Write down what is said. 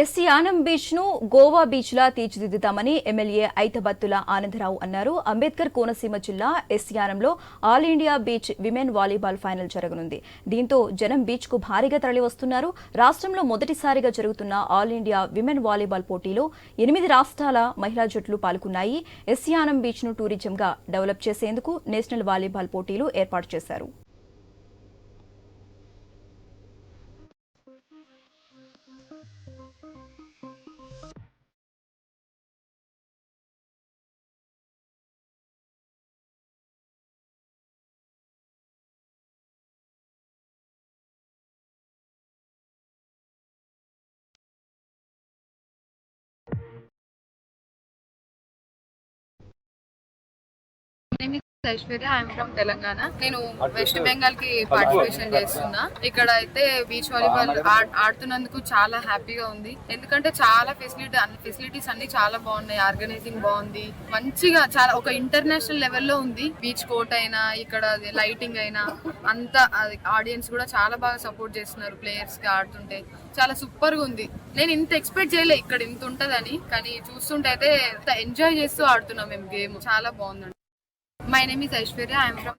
SC Yanam బీచ్ను Goa beach లా తీర్చిదిద్దుతామని ఎమ్మెల్యే ఐతబత్తుల ఆనందరావు అన్నారు. అంబేద్కర్ కోనసీమ జిల్లా ఎస్సీఆనంలో All India beach women volleyball final జరగనుంది. దీంతో జనం బీచ్కు భారీగా తరలివస్తున్నారు. రాష్ట్రంలో మొదటిసారిగా జరుగుతున్న ఆల్ ఇండియా విమెన్ వాలీబాల్ పోటీలో ఎనిమిది రాష్ట్రాల మహిళా జట్లు పాల్గొన్నాయి. ఎస్సీఆనం బీచ్ను టూరిజంగా డెవలప్ చేసేందుకు నేషనల్ వాలీబాల్ పోటీలు ఏర్పాటు చేశారు. Let enemy Aishwarya I'm from Telangana. నేను వెస్ట్ బెంగాల్కి పార్టిసిపేషన్ చేస్తున్నా. ఇక్కడ అయితే బీచ్ వాలీబాల్ ఆడుతున్నందుకు చాలా హ్యాపీగా ఉంది. ఎందుకంటే చాలా ఫెసిలిటీ ఫెసిలిటీస్ అన్ని చాలా బాగున్నాయి. ఆర్గనైజింగ్ బాగుంది. మంచిగా చాలా ఒక ఇంటర్నేషనల్ లెవెల్లో ఉంది. బీచ్ కోర్ట్ అయినా ఇక్కడ లైటింగ్ అయినా అంతా ఆడియన్స్ కూడా చాలా బాగా సపోర్ట్ చేస్తున్నారు ప్లేయర్స్కి ఆడుతుంటే. చాలా సూపర్గా ఉంది. నేను ఇంత ఎక్స్పెక్ట్ చేయలే ఇక్కడ ఇంత ఉంటదని. కానీ చూస్తుంటే అయితే ఎంజాయ్ చేస్తూ ఆడుతున్నాం మేము గేమ్ చాలా బాగుందండి. My name is Aishwarya I'm from